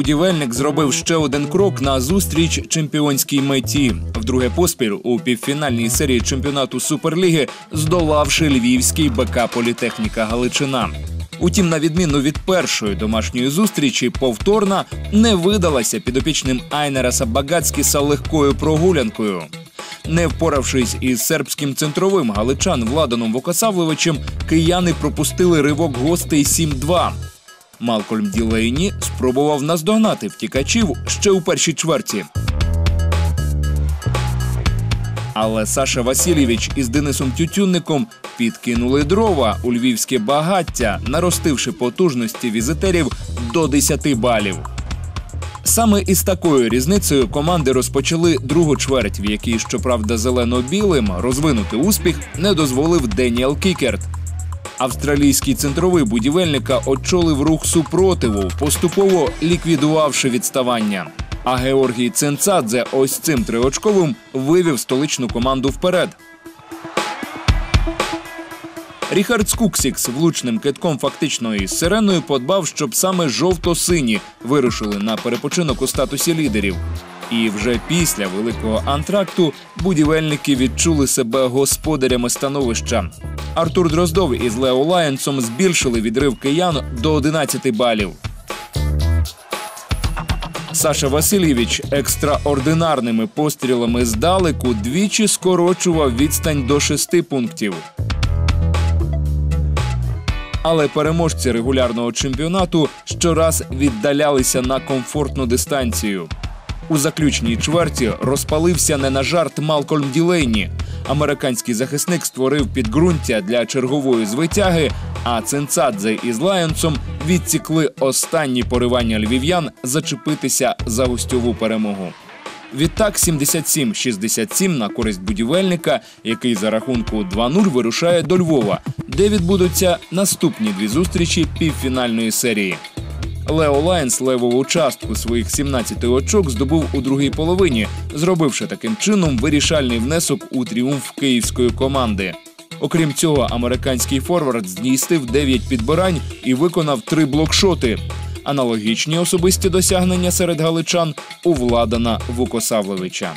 будівельник зробив ще один крок на зустріч чемпіонській меті. Вдруге поспіль у півфінальній серії чемпіонату Суперліги, здолавши львівський БК Політехніка Галичина. Утім, на відміну від першої домашньої зустрічі, повторна не видалася підопічним Айнераса Багацькіса легкою прогулянкою. Не впоравшись із сербським центровим галичан Владаном Вокосавлевичем, кияни пропустили ривок гостей 7-2. Малкольм Ділейні спробував наздогнати втікачів ще у першій чверті. Але Саша Васильєвич із Денисом Тютюнником підкинули дрова у львівське багаття, наростивши потужності візитерів до 10 балів. Саме із такою різницею команди розпочали другу чверть, в якій, щоправда, зелено-білим розвинути успіх не дозволив Деніел Кікерт. Австралійський центровий будівельника очолив рух супротиву, поступово ліквідувавши відставання. А Георгій Ценцадзе ось цим триочковим вивів столичну команду вперед. Ріхард Скуксікс влучним китком фактично із сиреною подбав, щоб саме жовто-сині вирушили на перепочинок у статусі лідерів. І вже після великого антракту будівельники відчули себе господарями становища. Артур Дроздов із Лео Лаєнсом збільшили відрив киян до 11 балів. Саша Васильєвич екстраординарними пострілами здалеку двічі скорочував відстань до 6 пунктів. Але переможці регулярного чемпіонату щораз віддалялися на комфортну дистанцію. У заключній чверті розпалився не на жарт Малкольм Ділейні. Американський захисник створив підґрунтя для чергової звитяги, а Цинцадзе із Лайонсом відсікли останні поривання львів'ян зачепитися за гостьову перемогу. Відтак 77-67 на користь будівельника, який за рахунку 2-0 вирушає до Львова, де відбудуться наступні дві зустрічі півфінальної серії. Лео Лайнс левову частку своїх 17 очок здобув у другій половині, зробивши таким чином вирішальний внесок у тріумф київської команди. Окрім цього, американський форвард здійснив 9 підбирань і виконав 3 блокшоти. Аналогічні особисті досягнення серед галичан у Владана Вукосавлевича.